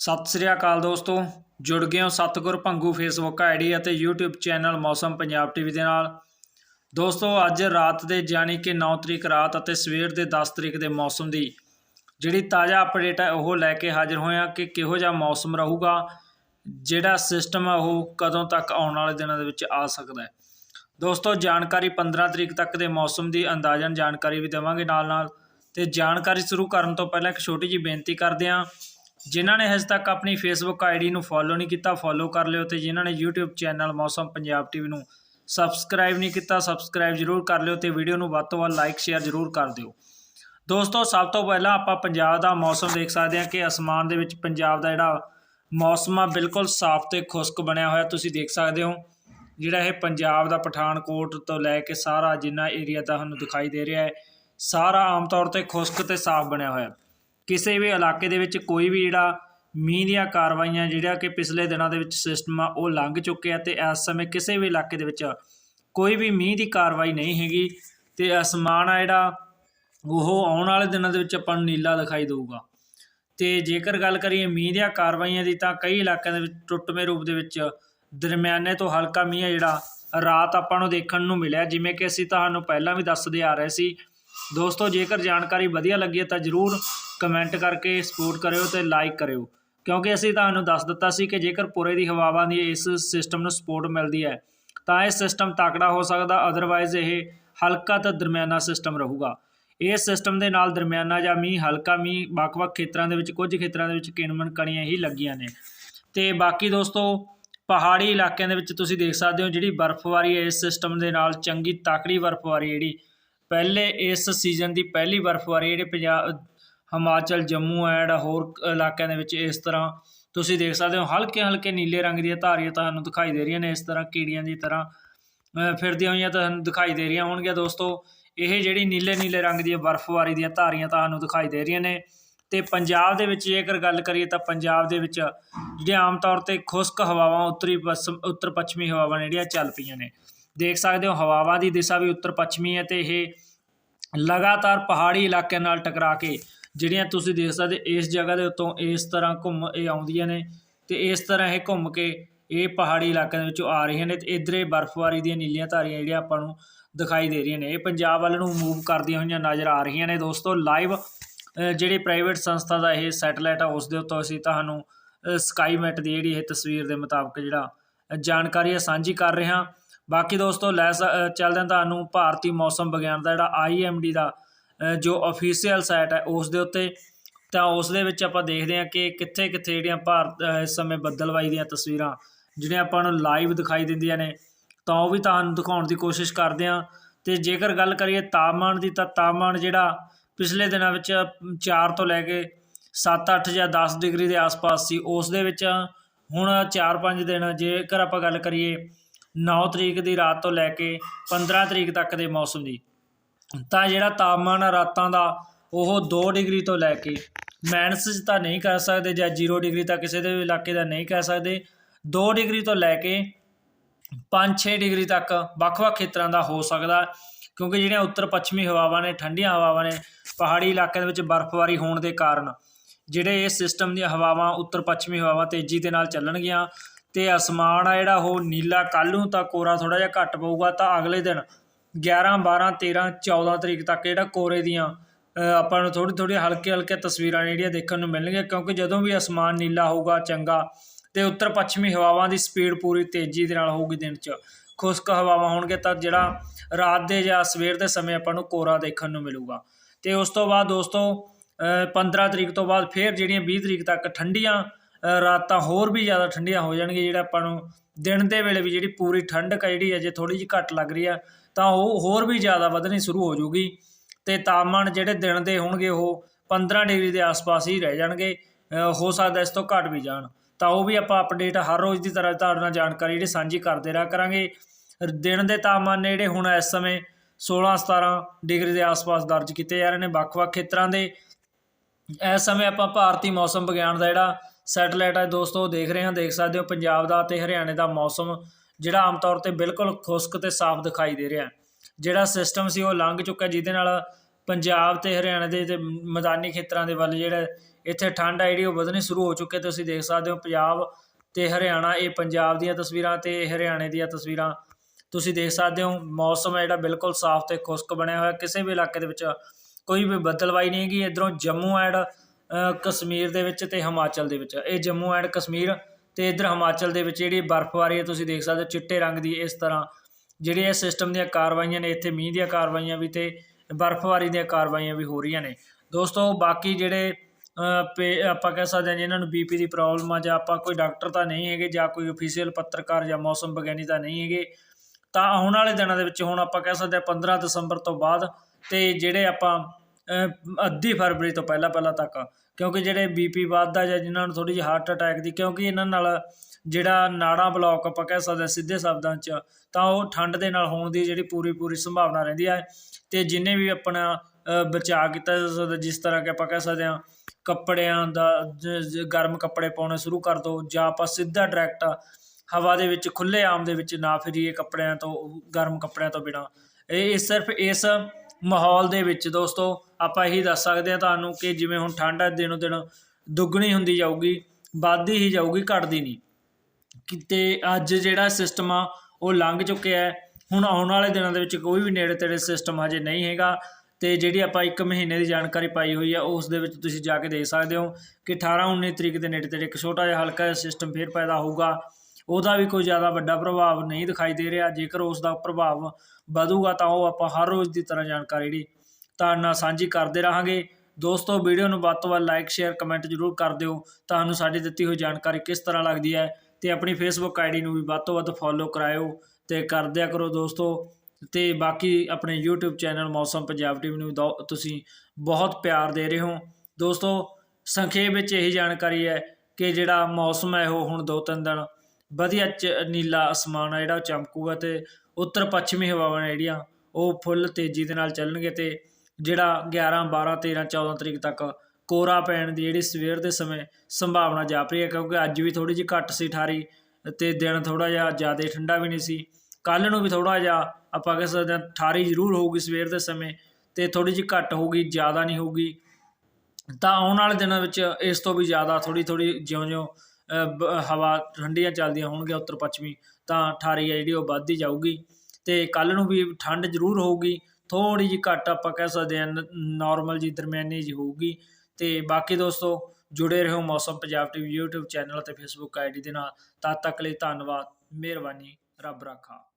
ਸਤਿ ਸ੍ਰੀ ਅਕਾਲ ਦੋਸਤੋ, ਜੁੜ ਗਏ ਹੋ ਸਤਗੁਰ ਭੰਗੂ ਫੇਸਬੁੱਕ ਆਈਡੀ ਅਤੇ YouTube channel Mausam Punjab TV ਦੇ ਨਾਲ। ਦੋਸਤੋ, ਅੱਜ ਰਾਤ ਦੇ ਜਾਣੀ ਕਿ 9 ਤਰੀਕ ਰਾਤ ਅਤੇ ਸਵੇਰ ਦੇ 10 ਤਰੀਕ ਦੇ ਮੌਸਮ ਦੀ ਜਿਹੜੀ ਤਾਜ਼ਾ ਅਪਡੇਟ ਹੈ, ਉਹ ਲੈ ਕੇ ਹਾਜ਼ਰ ਹੋਇਆ ਕਿ ਕਿਹੋ ਜਿਹਾ ਮੌਸਮ ਰਹੂਗਾ, ਜਿਹੜਾ ਸਿਸਟਮ ਹੈ, ਉਹ ਕਦੋਂ ਤੱਕ ਆਉਣ ਵਾਲੇ ਦਿਨਾਂ ਦੇ ਵਿੱਚ ਆ ਸਕਦਾ ਹੈ। ਦੋਸਤੋ, ਜਾਣਕਾਰੀ 15 ਤਰੀਕ ਤੱਕ ਦੇ ਮੌਸਮ ਦੀ ਅੰਦਾਜ਼ਨ ਜਾਣਕਾਰੀ ਵੀ ਦੇਵਾਂਗੇ ਨਾਲ ਨਾਲ ਤੇ ਜਾਣਕਾਰੀ ਸ਼ੁਰੂ ਕਰਨ ਤੋਂ ਪਹਿਲਾਂ ਇੱਕ ਛੋਟੀ ਜਿਹੀ ਬੇਨਤੀ ਕਰਦੇ ਹਾਂ ਜਿਨ੍ਹਾਂ ਨੇ ਹਜੇ ਤੱਕ ਆਪਣੀ ਫੇਸਬੁੱਕ ਆਈਡੀ ਨੂੰ ਫੋਲੋ ਨਹੀਂ ਕੀਤਾ ਫੋਲੋ ਕਰ ਲਿਓ ਤੇ ਜਿਨ੍ਹਾਂ ਨੇ YouTube channel Mausam Punjab TV ਨੂੰ ਸਬਸਕ੍ਰਾਈਬ ਨਹੀਂ ਕੀਤਾ ਸਬਸਕ੍ਰਾਈਬ ਜ਼ਰੂਰ ਕਰ ਲਿਓ ਤੇ ਵੀਡੀਓ ਨੂੰ ਵੱਧ ਤੋਂ ਵੱਧ ਲਾਈਕ ਸ਼ੇਅਰ ਜ਼ਰੂਰ ਕਰ ਦਿਓ। ਦੋਸਤੋ, ਸਭ ਤੋਂ ਪਹਿਲਾਂ ਆਪਾਂ ਪੰਜਾਬ ਦਾ ਮੌਸਮ ਦੇਖ ਸਕਦੇ ਹਾਂ ਕਿ ਅਸਮਾਨ ਦੇ ਵਿੱਚ ਪੰਜਾਬ ਦਾ ਜਿਹੜਾ ਮੌਸਮ ਆ, ਬਿਲਕੁਲ ਸਾਫ਼ ਤੇ ਖੁਸ਼ਕ ਬਣਿਆ ਹੋਇਆ। ਤੁਸੀਂ ਦੇਖ ਸਕਦੇ ਹੋ ਜਿਹੜਾ ਇਹ ਪੰਜਾਬ ਦਾ ਪਠਾਨਕੋਟ ਤੋਂ ਲੈ ਕੇ ਸਾਰਾ ਜਿੰਨਾ ਏਰੀਆ ਤੁਹਾਨੂੰ ਦਿਖਾਈ ਦੇ ਰਿਹਾ ਹੈ, ਸਾਰਾ ਆਮ ਤੌਰ ਤੇ ਖੁਸ਼ਕ ਤੇ ਸਾਫ਼ ਬਣਿਆ ਹੋਇਆ। ਕਿਸੇ ਵੀ ਇਲਾਕੇ ਦੇ ਵਿੱਚ ਕੋਈ ਵੀ ਜਿਹੜਾ ਮੀਂਹ ਦੀਆਂ ਕਾਰਵਾਈਆਂ ਜਿਹੜਾ ਕਿ ਪਿਛਲੇ ਦਿਨਾਂ ਦੇ ਵਿੱਚ ਸਿਸਟਮ ਆ, ਉਹ ਲੰਘ ਚੁੱਕੇ ਆ ਤੇ ਇਸ ਸਮੇਂ ਕਿਸੇ ਵੀ ਇਲਾਕੇ ਦੇ ਵਿੱਚ ਕੋਈ ਵੀ ਮੀਂਹ ਦੀ ਕਾਰਵਾਈ ਨਹੀਂ ਹੈਗੀ ਤੇ ਅਸਮਾਨ ਆ ਜਿਹੜਾ ਉਹ ਆਉਣ ਵਾਲੇ ਦਿਨਾਂ ਦੇ ਵਿੱਚ ਆਪਾਂ ਨੂੰ ਨੀਲਾ ਦਿਖਾਈ ਦੇਊਗਾ। ਤੇ ਜੇਕਰ ਗੱਲ ਕਰੀਏ ਮੀਂਹ ਦੀਆਂ ਕਾਰਵਾਈਆਂ ਦੀ ਤਾਂ ਕਈ ਇਲਾਕਿਆਂ ਦੇ ਵਿੱਚ ਟੁੱਟਵੇਂ ਰੂਪ ਦੇ ਵਿੱਚ ਦਰਮਿਆਨੇ ਤੋਂ ਹਲਕਾ ਮੀਂਹ ਹੈ ਜਿਹੜਾ ਰਾਤ ਆਪਾਂ ਨੂੰ ਦੇਖਣ ਨੂੰ ਮਿਲਿਆ, ਜਿਵੇਂ ਕਿ ਅਸੀਂ ਤੁਹਾਨੂੰ ਪਹਿਲਾਂ ਵੀ ਦੱਸਦੇ ਆ ਰਹੇ ਸੀ। ਦੋਸਤੋ, ਜੇਕਰ ਜਾਣਕਾਰੀ ਵਧੀਆ ਲੱਗੀ ਤਾਂ ਜਰੂਰ ਕਮੈਂਟ ਕਰਕੇ ਸਪੋਰਟ ਕਰਿਓ ਤੇ ਲਾਈਕ ਕਰਿਓ। ਕਿਉਂਕਿ ਅਸੀਂ ਤੁਹਾਨੂੰ ਦੱਸ ਦਿੱਤਾ ਸੀ ਕਿ ਜੇਕਰ ਪੁਰੇ ਦੀ ਹਵਾਵਾਂ ਦੀ ਇਸ ਸਿਸਟਮ ਨੂੰ ਸਪੋਰਟ ਮਿਲਦੀ ਹੈ, ਤਾਂ ਇਹ ਸਿਸਟਮ ਤਕੜਾ ਹੋ ਸਕਦਾ ਅਦਰਵਾਈਜ਼ ਇਹ ਹਲਕਾ ਤੇ ਦਰਮਿਆਨਾ ਸਿਸਟਮ ਰਹੂਗਾ। ਇਸ ਸਿਸਟਮ ਦੇ ਨਾਲ ਦਰਮਿਆਨਾ ਜਾਂ ਮੀਂਹ, ਹਲਕਾ ਮੀਂਹ, ਵੱਖ-ਵੱਖ ਖੇਤਰਾਂ ਦੇ ਵਿੱਚ, ਕੁਝ ਖੇਤਰਾਂ ਦੇ ਵਿੱਚ ਕਿਣਮਣ ਕਣੀਆਂ ਹੀ ਲੱਗੀਆਂ ਨੇ। ਤੇ ਬਾਕੀ ਦੋਸਤੋ, ਪਹਾੜੀ ਇਲਾਕਿਆਂ ਦੇ ਵਿੱਚ ਤੁਸੀਂ ਦੇਖ ਸਕਦੇ ਹੋ ਜਿਹੜੀ ਬਰਫ਼ਬਾਰੀ ਹੈ, ਇਸ ਸਿਸਟਮ ਦੇ ਨਾਲ ਚੰਗੀ ਤਾਕੜੀ ਬਰਫ਼ਬਾਰੀ ਜਿਹੜੀ। ਪਹਿਲੇ ਇਸ ਸੀਜ਼ਨ ਦੀ ਪਹਿਲੀ ਬਰਫ਼ਬਾਰੀ ਜਿਹੜੀ ਪੰਜਾਬ ਹਿਮਾਚਲ, ਜੰਮੂ ਐਂਡ ਹੋਰ ਇਲਾਕਿਆਂ ਦੇ ਵਿੱਚ ਇਸ ਤਰ੍ਹਾਂ ਤੁਸੀਂ ਦੇਖ ਸਕਦੇ ਹੋ ਹਲਕੇ ਹਲਕੇ ਨੀਲੇ ਰੰਗ ਦੀਆਂ ਧਾਰੀਆਂ ਤੁਹਾਨੂੰ ਦਿਖਾਈ ਦੇ ਰਹੀਆਂ ਨੇ, ਇਸ ਤਰ੍ਹਾਂ ਕੀੜੀਆਂ ਦੀ ਤਰ੍ਹਾਂ ਫਿਰਦੀਆਂ ਹੋਈਆਂ ਤੁਹਾਨੂੰ ਦਿਖਾਈ ਦੇ ਰਹੀਆਂ ਹੋਣਗੀਆਂ ਦੋਸਤੋ। ਇਹ ਜਿਹੜੀ ਨੀਲੇ ਨੀਲੇ ਰੰਗ ਦੀਆਂ ਬਰਫ਼ਬਾਰੀ ਦੀਆਂ ਧਾਰੀਆਂ ਤੁਹਾਨੂੰ ਦਿਖਾਈ ਦੇ ਰਹੀਆਂ ਨੇ। ਤੇ ਪੰਜਾਬ ਦੇ ਵਿੱਚ ਜੇਕਰ ਗੱਲ ਕਰੀਏ ਤਾਂ ਪੰਜਾਬ ਦੇ ਵਿੱਚ ਜਿਹੜੇ ਆਮ ਤੌਰ ਤੇ ਖੁਸ਼ਕ ਹਵਾਵਾਂ ਉੱਤਰੀ ਪੱਛਮ ਉੱਤਰ ਪੱਛਮੀ ਹਵਾਵਾਂ ਜਿਹੜੀਆਂ ਚੱਲ ਪਈਆਂ ਨੇ। ਦੇਖ ਸਕਦੇ ਹੋ ਹਵਾਵਾਂ ਦੀ ਦਿਸ਼ਾ ਵੀ ਉੱਤਰ ਪੱਛਮੀ ਹੈ ਤੇ ਇਹ ਲਗਾਤਾਰ ਪਹਾੜੀ ਇਲਾਕਿਆਂ ਨਾਲ ਟਕਰਾ ਕੇ ਜਿਹੜੀਆਂ ਤੁਸੀਂ ਦੇਖ ਸਕਦੇ ਇਸ ਜਗ੍ਹਾ ਦੇ ਉੱਤੋਂ ਇਸ ਤਰ੍ਹਾਂ ਘੁੰਮ ਇਹ ਆਉਂਦੀਆਂ ਨੇ ਤੇ ਇਸ ਤਰ੍ਹਾਂ ਇਹ ਘੁੰਮ ਕੇ ਇਹ ਪਹਾੜੀ ਇਲਾਕਿਆਂ ਦੇ ਵਿੱਚੋਂ ਆ ਰਹੀਆਂ ਨੇ ਤੇ ਇਧਰੇ ਬਰਫ਼ਬਾਰੀ ਦੀਆਂ ਨੀਲੀਆਂ ਧਾਰੀਆਂ ਜਿਹੜੀਆਂ ਆਪਾਂ ਨੂੰ ਦਿਖਾਈ ਦੇ ਰਹੀਆਂ ਨੇ। ਇਹ ਪੰਜਾਬ ਵੱਲ ਨੂੰ ਮੂਵ ਕਰਦੀਆਂ ਹੋਈਆਂ ਨਜ਼ਰ ਆ ਰਹੀਆਂ ਨੇ। ਦੋਸਤੋ ਲਾਈਵ ਜਿਹੜੀ ਪ੍ਰਾਈਵੇਟ ਸੰਸਥਾ ਦਾ ਇਹ ਸੈਟੇਲਾਈਟ ਆ ਉਸ ਦੇ ਉੱਤੋਂ ਅਸੀਂ ਤੁਹਾਨੂੰ ਸਕਾਈਮੈਟ ਦੀ ਜਿਹੜੀ ਇਹ ਤਸਵੀਰ ਦੇ ਮੁਤਾਬਕ ਜਿਹੜਾ ਜਾਣਕਾਰੀ ਹੈ ਸਾਂਝੀ ਕਰ ਰਹੇ ਹਾਂ। ਬਾਕੀ ਦੋਸਤੋ ਲੈ ਸ- ਅ, ਚੱਲਦੇ ਹਾਂ ਤੁਹਾਨੂੰ ਭਾਰਤੀ ਮੌਸਮ ਵਿਗਿਆਨ ਦਾ ਜਿਹੜਾ ਆਈਐਮਡੀ ਦਾ ਜੋ ਅਫੀਸ਼ੀਅਲ ਸਾਈਟ ਹੈ ਉਸ ਦੇ ਉੱਤੇ, ਤਾਂ ਉਸ ਦੇ ਵਿੱਚ ਆਪਾਂ ਦੇਖਦੇ ਹਾਂ ਕਿ ਕਿੱਥੇ ਕਿੱਥੇ ਜਿਹੜੀਆਂ ਭਾਰਤ ਇਸ ਸਮੇਂ ਬੱਦਲਵਾਈ ਦੀਆਂ ਤਸਵੀਰਾਂ, ਜਿਹੜੀਆਂ ਆਪਾਂ ਨੂੰ ਲਾਈਵ ਦਿਖਾਈ ਦਿੰਦੀਆਂ ਨੇ, ਤਾਂ ਉਹ ਵੀ ਤੁਹਾਨੂੰ ਦਿਖਾਉਣ ਦੀ ਕੋਸ਼ਿਸ਼ ਕਰਦੇ ਹਾਂ। ਤੇ ਜੇਕਰ ਗੱਲ ਕਰੀਏ ਤਾਪਮਾਨ ਦੀ, ਤਾਂ ਤਾਪਮਾਨ ਜਿਹੜਾ ਪਿਛਲੇ ਦਿਨਾਂ ਵਿੱਚ 4 ਤੋਂ ਲੈ ਕੇ 7 8 ਜਾਂ 10 ਡਿਗਰੀ ਦੇ ਆਸ-ਪਾਸ ਸੀ, ਉਸ ਦੇ ਵਿੱਚ ਹੁਣ 4-5 ਦਿਨ, ਜੇਕਰ ਆਪਾਂ ਗੱਲ ਕਰੀਏ 9 ਤਰੀਕ ਦੀ ਰਾਤ ਤੋਂ ਲੈ ਕੇ 15 ਤਰੀਕ ਤੱਕ ਦੇ ਮੌਸਮ ਦੀ ਤਾਂ ਜਿਹੜਾ ਤਾਪਮਾਨ ਆ ਰਾਤਾਂ ਦਾ, ਉਹ 2 ਡਿਗਰੀ ਤੋਂ ਲੈ ਕੇ ਮਾਈਨਸ 'ਚ ਤਾਂ ਨਹੀਂ ਕਰ ਸਕਦੇ ਜਾਂ 0 ਡਿਗਰੀ ਤਾਂ ਕਿਸੇ ਦੇ ਵੀ ਇਲਾਕੇ ਦਾ ਨਹੀਂ ਕਹਿ ਸਕਦੇ। 2 ਡਿਗਰੀ ਤੋਂ ਲੈ ਕੇ 5-6 ਡਿਗਰੀ ਤੱਕ ਵੱਖ-ਵੱਖ ਖੇਤਰਾਂ ਦਾ ਹੋ ਸਕਦਾ ਕਿਉਂਕਿ ਜਿਹੜੀਆਂ ਉੱਤਰ ਪੱਛਮੀ ਹਵਾਵਾਂ ਨੇ, ਠੰਡੀਆਂ ਹਵਾਵਾਂ ਨੇ, ਪਹਾੜੀ ਇਲਾਕਿਆਂ ਦੇ ਵਿੱਚ ਬਰਫ਼ਬਾਰੀ ਹੋਣ ਦੇ ਕਾਰਨ ਜਿਹੜੇ ਇਹ ਸਿਸਟਮ ਦੀਆਂ ਹਵਾਵਾਂ ਉੱਤਰ ਪੱਛਮੀ ਹਵਾਵਾਂ ਤੇਜ਼ੀ ਦੇ ਨਾਲ ਚੱਲਣਗੀਆਂ ਤੇ ਅਸਮਾਨ ਆ ਜਿਹੜਾ ਉਹ ਨੀਲਾ, ਕੱਲ੍ਹ ਨੂੰ ਤਾਂ ਕੋਰਾ ਥੋੜਾ ਜਿਹਾ ਘੱਟ ਪਊਗਾ, ਤਾਂ ਅਗਲੇ ਦਿਨ 11 12 13 14 ਤਰੀਕ ਤੱਕ ਜਿਹੜਾ ਕੋਰੇ ਦੀਆਂ ਆਪਾਂ ਨੂੰ ਥੋੜ੍ਹੀ ਥੋੜ੍ਹੀ ਹਲਕੇ ਹਲਕੇ ਤਸਵੀਰਾਂ ਜਿਹੜੀਆਂ ਦੇਖਣ ਨੂੰ ਮਿਲਣਗੀਆਂ ਕਿਉਂਕਿ ਜਦੋਂ ਵੀ ਅਸਮਾਨ ਨੀਲਾ ਹੋਊਗਾ ਚੰਗਾ ਅਤੇ ਉੱਤਰ ਪੱਛਮੀ ਹਵਾਵਾਂ ਦੀ ਸਪੀਡ ਪੂਰੀ ਤੇਜ਼ੀ ਦੇ ਨਾਲ ਹੋਊਗੀ ਦਿਨ 'ਚ। ਖੁਸ਼ਕ ਹਵਾਵਾਂ ਹੋਣਗੇ ਤਾਂ ਜਿਹੜਾ ਰਾਤ ਦੇ ਜਾਂ ਸਵੇਰ ਦੇ ਸਮੇਂ ਆਪਾਂ ਨੂੰ ਕੋਰਾ ਦੇਖਣ ਨੂੰ ਮਿਲੂਗਾ। ਅਤੇ ਉਸ ਤੋਂ ਬਾਅਦ ਦੋਸਤੋ ਅ, 15 ਤਰੀਕ ਤੋਂ ਬਾਅਦ ਫਿਰ ਜਿਹੜੀਆਂ 20 ਤਰੀਕ ਤੱਕ ਠੰਡੀਆਂ ਰਾਤਾਂ ਹੋਰ ਵੀ ਜ਼ਿਆਦਾ ਠੰਡੀਆਂ ਹੋ ਜਾਣਗੀਆਂ ਜਿਹੜਾ ਆਪਾਂ ਨੂੰ ਦਿਨ ਦੇ ਵੇਲੇ ਵੀ ਜਿਹੜੀ ਪੂਰੀ ਠੰਡਕ ਆ ਜਿਹੜੀ ਅਜੇ ਥੋੜ੍ਹੀ ਜਿਹੀ ਘੱਟ ਲੱਗ ਰਹੀ ਆ ਤਾਂ ਉਹ ਹੋਰ ਵੀ ਜ਼ਿਆਦਾ ਵਧਣੀ ਸ਼ੁਰੂ ਹੋ ਜੂਗੀ ਤੇ ਤਾਪਮਾਨ ਜਿਹੜੇ ਦਿਨ ਦੇ ਹੋਣਗੇ ਉਹ 15 ਡਿਗਰੀ ਦੇ ਆਸ-ਪਾਸ ਹੀ ਰਹਿ ਜਾਣਗੇ ਹੋ ਸਕਦਾ ਇਸ ਤੋਂ ਘੱਟ ਵੀ ਜਾਣ। ਤਾਂ ਉਹ ਵੀ ਆਪਾਂ ਅਪਡੇਟ ਹਰ ਰੋਜ਼ ਦੀ ਤਰ੍ਹਾਂ ਤੁਹਾਡੇ ਨਾਲ ਜਾਣਕਾਰੀ ਜਿਹੜੀ ਸਾਂਝੀ ਕਰਦੇ ਰਿਹਾ ਕਰਾਂਗੇ। ਦਿਨ ਦੇ ਤਾਪਮਾਨ ਨੇ ਜਿਹੜੇ ਹੁਣ ਇਸ ਸਮੇਂ 16 17 ਡਿਗਰੀ ਦੇ ਆਸ-ਪਾਸ ਦਰਜ ਕੀਤੇ ਜਾ ਰਹੇ ਨੇ ਵੱਖ-ਵੱਖ ਖੇਤਰਾਂ ਦੇ। ਇਸ ਸਮੇਂ ਆਪਾਂ ਭਾਰਤੀ ਮੌਸਮ ਵਿਗਿਆਨ ਦਾ ਜਿਹੜਾ ਸੈਟਲਾਈਟ ਹੈ ਦੋਸਤੋ ਦੇਖ ਰਹੇ ਹਾਂ, ਦੇਖ ਸਕਦੇ ਹੋ ਪੰਜਾਬ ਦਾ ਤੇ ਹਰਿਆਣੇ ਦਾ ਮੌਸਮ। ਜਿਹੜਾ ਆਮ ਤੌਰ ਤੇ ਬਿਲਕੁਲ ਖੁਸ਼ਕ ਤੇ ਸਾਫ਼ ਦਿਖਾਈ ਦੇ ਰਿਹਾ ਜਿਹੜਾ ਸਿਸਟਮ ਸੀ ਉਹ ਲੰਘ ਚੁੱਕਾ ਜਿਹਦੇ ਨਾਲ ਪੰਜਾਬ ਤੇ ਹਰਿਆਣਾ ਦੇ ਤੇ ਮੈਦਾਨੀ ਖੇਤਰਾਂ ਦੇ ਵੱਲ ਜਿਹੜਾ ਇੱਥੇ ਠੰਡ ਆ ਜਿਹੜੀ ਉਹ ਵਧਣੀ ਸ਼ੁਰੂ ਹੋ ਚੁੱਕੀ ਹੈ। ਤੁਸੀਂ ਦੇਖ ਸਕਦੇ ਹੋ ਪੰਜਾਬ ਤੇ ਹਰਿਆਣਾ, ਇਹ ਪੰਜਾਬ ਦੀਆਂ ਤਸਵੀਰਾਂ ਤੇ ਹਰਿਆਣੇ ਦੀਆਂ ਤਸਵੀਰਾਂ। ਤੁਸੀਂ ਦੇਖ ਸਕਦੇ ਹੋ ਮੌਸਮ ਹੈ ਜਿਹੜਾ ਬਿਲਕੁਲ ਸਾਫ਼ ਤੇ ਖੁਸ਼ਕ ਬਣਿਆ ਹੋਇਆ ਕਿਸੇ ਵੀ ਇਲਾਕੇ ਦੇ ਵਿੱਚ ਕੋਈ ਵੀ ਬੱਦਲਵਾਈ ਨਹੀਂ ਹੈਗੀ ਇਧਰੋਂ ਜੰਮੂ ਐਂਡ ਕਸ਼ਮੀਰ ਦੇ ਵਿੱਚ ਤੇ ਹਿਮਾਚਲ ਦੇ ਵਿੱਚ। ਇਹ ਜੰਮੂ ਐਂਡ ਕਸ਼ਮੀਰ ਤੇ ਇਧਰ ਹਿਮਾਚਲ ਦੇ ਵਿੱਚ ਜਿਹੜੀ ਬਰਫ਼ਬਾਰੀ ਹੈ, ਤੁਸੀਂ ਦੇਖ ਸਕਦੇ ਹੋ, ਚਿੱਟੇ ਰੰਗ ਦੀ ਇਸ ਤਰ੍ਹਾਂ ਜਿਹੜੀ ਇਹ ਸਿਸਟਮ ਦੀਆਂ ਕਾਰਵਾਈਆਂ ਨੇ, ਇੱਥੇ ਮੀਂਹ ਦੀਆਂ ਕਾਰਵਾਈਆਂ ਵੀ ਤੇ ਬਰਫ਼ਬਾਰੀ ਦੀਆਂ ਕਾਰਵਾਈਆਂ ਵੀ ਹੋ ਰਹੀਆਂ ਨੇ। ਦੋਸਤੋ, ਬਾਕੀ ਜਿਹੜੇ ਪੇ, ਆਪਾਂ ਕਹਿ ਸਕਦੇ ਹਾਂ ਜੀ, ਇਹਨਾਂ ਨੂੰ ਬੀਪੀ ਦੀ ਪ੍ਰੋਬਲਮ ਆ ਜਾਂ ਆਪਾਂ ਕੋਈ ਡਾਕਟਰ ਤਾਂ ਨਹੀਂ ਹੈਗੇ ਜਾਂ ਕੋਈ ਅਫੀਸ਼ੀਅਲ ਪੱਤਰਕਾਰ ਜਾਂ ਮੌਸਮ ਵਿਗਿਆਨੀ ਤਾਂ ਨਹੀਂ ਹੈਗੇ, ਤਾਂ ਆਉਣ ਵਾਲੇ ਦਿਨਾਂ ਦੇ ਵਿੱਚ ਹੁਣ ਆਪਾਂ ਕਹਿ ਸਕਦੇ ਹਾਂ 15 ਦਸੰਬਰ ਤੋਂ ਬਾਅਦ ਤੇ ਜਿਹੜੇ ਆਪਾਂ ਅੱਧੀ ਫਰਵਰੀ ਤੋਂ ਪਹਿਲਾਂ ਪਹਿਲਾਂ ਤੱਕ, ਕਿਉਂਕਿ ਜਿਹੜੇ ਬੀਪੀ ਵੱਧਦਾ ਜਾਂ ਜਿਨ੍ਹਾਂ ਨੂੰ ਥੋੜੀ ਜਿਹੀ ਹਾਰਟ ਅਟੈਕ ਦੀ, ਕਿਉਂਕਿ ਇਹਨਾਂ ਨਾਲ ਜਿਹੜਾ ਨਾੜਾਂ ਬਲੌਕ ਆਪਾਂ ਕਹਿ ਸਕਦੇ ਹਾਂ ਸਿੱਧੇ ਸ਼ਬਦਾਂ 'ਚ, ਤਾਂ ਉਹ ਠੰਡ ਦੇ ਨਾਲ ਹੋਣ ਦੀ ਜਿਹੜੀ ਪੂਰੀ ਪੂਰੀ ਸੰਭਾਵਨਾ ਰਹਿੰਦੀ ਹੈ ਤੇ ਜਿੰਨੇ ਵੀ ਆਪਣਾ ਬਚਾਅ ਕੀਤਾ ਜਾ ਸਕਦਾ, ਜਿਸ ਤਰ੍ਹਾਂ ਕਿ ਆਪਾਂ ਕਹਿ ਸਕਦੇ ਹਾਂ ਕੱਪੜਿਆਂ ਦਾ ਗਰਮ ਕੱਪੜੇ ਪਾਉਣੇ ਸ਼ੁਰੂ ਕਰ ਦਿਓ ਜਾਂ ਆਪਾਂ ਸਿੱਧਾ ਡਾਇਰੈਕਟ ਹਵਾ ਦੇ ਵਿੱਚ ਖੁੱਲੇ ਆਮ ਦੇ ਵਿੱਚ ਨਾ ਫਿਰੀਏ ਕੱਪੜਿਆਂ ਤੋਂ, ਗਰਮ ਕੱਪੜਿਆਂ ਤੋਂ ਬਿਨਾ। ਇਹ ਸਿਰਫ ਇਸ ਮਾਹੌਲ ਦੇ ਵਿੱਚ ਦੋਸਤੋ, ਆਪਾਂ ਇਹੀ ਦੱਸ ਸਕਦੇ ਹਾਂ ਤੁਹਾਨੂੰ ਕਿ ਜਿਵੇਂ ਹੁਣ ਠੰਡ ਹੈ ਦਿਨੋਂ ਦਿਨ ਦੁੱਗਣੀ ਹੁੰਦੀ ਜਾਊਗੀ, ਵੱਧਦੀ ਹੀ ਜਾਊਗੀ, ਘਟਦੀ ਨਹੀਂ। ਕਿਤੇ ਅੱਜ ਜਿਹੜਾ ਸਿਸਟਮ ਆ, ਉਹ ਲੰਘ ਚੁੱਕਿਆ ਹੈ। ਹੁਣ ਆਉਣ ਵਾਲੇ ਦਿਨਾਂ ਦੇ ਵਿੱਚ ਕੋਈ ਵੀ ਨੇੜੇ ਤੇੜੇ ਸਿਸਟਮ ਹਜੇ ਨਹੀਂ ਹੈਗਾ ਤੇ ਜਿਹੜੀ ਆਪਾਂ ਇੱਕ ਮਹੀਨੇ ਦੀ ਜਾਣਕਾਰੀ ਪਾਈ ਹੋਈ ਆ, ਉਸ ਦੇ ਵਿੱਚ ਤੁਸੀਂ ਜਾ ਕੇ ਦੇਖ ਸਕਦੇ ਹੋ ਕਿ 18 19 ਤਰੀਕ ਦੇ ਨੇੜੇ ਤੇੜੇ ਇੱਕ ਛੋਟਾ ਜਿਹਾ ਹਲਕਾ ਜਿਹਾ ਸਿਸਟਮ ਫੇਰ ਪੈਦਾ ਹੋਊਗਾ। ਉਹਦਾ ਵੀ ਕੋਈ ਜ਼ਿਆਦਾ ਵੱਡਾ ਪ੍ਰਭਾਵ ਨਹੀਂ ਦਿਖਾਈ ਦੇ ਰਿਹਾ। ਜੇਕਰ ਉਸ ਦਾ ਪ੍ਰਭਾਵ ਵਧੂਗਾ ਤਾਂ ਉਹ ਆਪਾਂ ਹਰ ਰੋਜ਼ ਦੀ ਤਰ੍ਹਾਂ ਜਾਣਕਾਰੀ ਜਿਹੜੀ ਤੁਹਾਡੇ ਨਾਲ ਸਾਂਝੀ ਕਰਦੇ ਰਹਾਂਗੇ। ਦੋਸਤੋ, ਵੀਡੀਓ ਨੂੰ ਵੱਧ ਤੋਂ ਵੱਧ ਲਾਈਕ ਸ਼ੇਅਰ ਕਮੈਂਟ ਜ਼ਰੂਰ ਕਰ ਦਿਓ। ਤੁਹਾਨੂੰ ਸਾਡੀ ਦਿੱਤੀ ਹੋਈ ਜਾਣਕਾਰੀ ਕਿਸ ਤਰ੍ਹਾਂ ਲੱਗਦੀ ਹੈ ਤੇ ਆਪਣੀ ਫੇਸਬੁੱਕ ਆਈਡੀ ਨੂੰ ਵੀ ਵੱਧ ਤੋਂ ਵੱਧ ਫੋਲੋ ਕਰਾਇਓ ਤੇ ਕਰਦਿਆ ਕਰੋ ਦੋਸਤੋ। ਤੇ ਬਾਕੀ ਆਪਣੇ YouTube channel Mausam Punjab TV ਨੂੰ ਦੋ- ਤੁਸੀਂ ਬਹੁਤ ਪਿਆਰ ਦੇ ਰਹੇ ਹੋ। ਦੋਸਤੋ, ਸੰਖੇਪ ਵਿੱਚ ਇਹੀ ਜਾਣਕਾਰੀ ਹੈ ਕਿ ਜਿਹੜਾ ਮੌਸਮ ਹੈ ਉਹ ਹੁਣ ਦੋ ਤਿੰਨ ਦਿਨ ਵਧੀਆ ਚ- ਨੀਲਾ ਅਸਮਾਨ ਆ ਜਿਹੜਾ, ਉਹ ਚਮਕੂਗਾ ਤੇ ਉੱਤਰ ਪੱਛਮੀ ਹਵਾਵਾਂ ਜਿਹੜੀਆਂ, ਉਹ ਫੁੱਲ ਤੇਜ਼ੀ ਦੇ ਨਾਲ ਚੱਲਣਗੇ ਤੇ ਜਿਹੜਾ 11 12 13 14 ਤਰੀਕ ਤੱਕ ਕੋਰਾ ਪੈਣ ਦੀ ਜਿਹੜੀ ਸਵੇਰ ਦੇ ਸਮੇਂ ਸੰਭਾਵਨਾ ਜਾਪ ਰਹੀ ਹੈ, ਕਿਉਂਕਿ ਅੱਜ ਵੀ ਥੋੜੀ ਜਿਹੀ ਘੱਟ ਸੀ ਠਾਰੀ ਤੇ ਦਿਨ ਥੋੜਾ ਜਿਹਾ ਜ਼ਿਆਦਾ ਠੰਡਾ ਵੀ ਨਹੀਂ ਸੀ। ਕੱਲ ਨੂੰ ਵੀ ਥੋੜਾ ਜਿਹਾ ਆਪਾਂ ਕਹਿ ਸਕਦੇ ਹਾਂ ਠਾਰੀ ਜ਼ਰੂਰ ਹੋਊਗੀ ਸਵੇਰ ਦੇ ਸਮੇਂ ਤੇ ਥੋੜੀ ਜਿਹੀ ਘੱਟ ਹੋਊਗੀ, ਜ਼ਿਆਦਾ ਨਹੀਂ ਹੋਊਗੀ। ਤਾਂ ਆਉਣ ਵਾਲੇ ਦਿਨਾਂ ਵਿੱਚ ਇਸ ਤੋਂ ਵੀ ਜ਼ਿਆਦਾ ਥੋੜੀ ਥੋੜੀ ਜਿਉਂ-ਜਿਉਂ ਹਵਾ ਠੰਡੀਆਂ ਚੱਲਦੀਆਂ ਹੋਣਗੀਆਂ ਉੱਤਰ ਪੱਛਮੀ, ਤਾਂ ਠਾਰੀ ਹੈ ਜਿਹੜੀ ਉਹ ਵੱਧਦੀ ਜਾਊਗੀ। ਅਤੇ ਕੱਲ੍ਹ ਨੂੰ ਵੀ ਠੰਡ ਜ਼ਰੂਰ ਹੋਊਗੀ। ਥੋੜ੍ਹੀ ਜਿਹੀ ਘੱਟ ਆਪਾਂ ਕਹਿ ਸਕਦੇ ਹਾਂ ਨੋਰਮਲ ਜੀ ਦਰਮਿਆਨੀ ਜੀ ਹੋਊਗੀ। ਅਤੇ ਬਾਕੀ ਦੋਸਤੋ, ਜੁੜੇ ਰਹੋ Mausam Punjab TV YouTube channel ਅਤੇ Facebook ਆਈਡੀ ਦੇ ਨਾਲ। ਤਦ ਤੱਕ ਲਈ ਧੰਨਵਾਦ, ਮਿਹਰਬਾਨੀ, ਰੱਬ ਰਾਖਾ।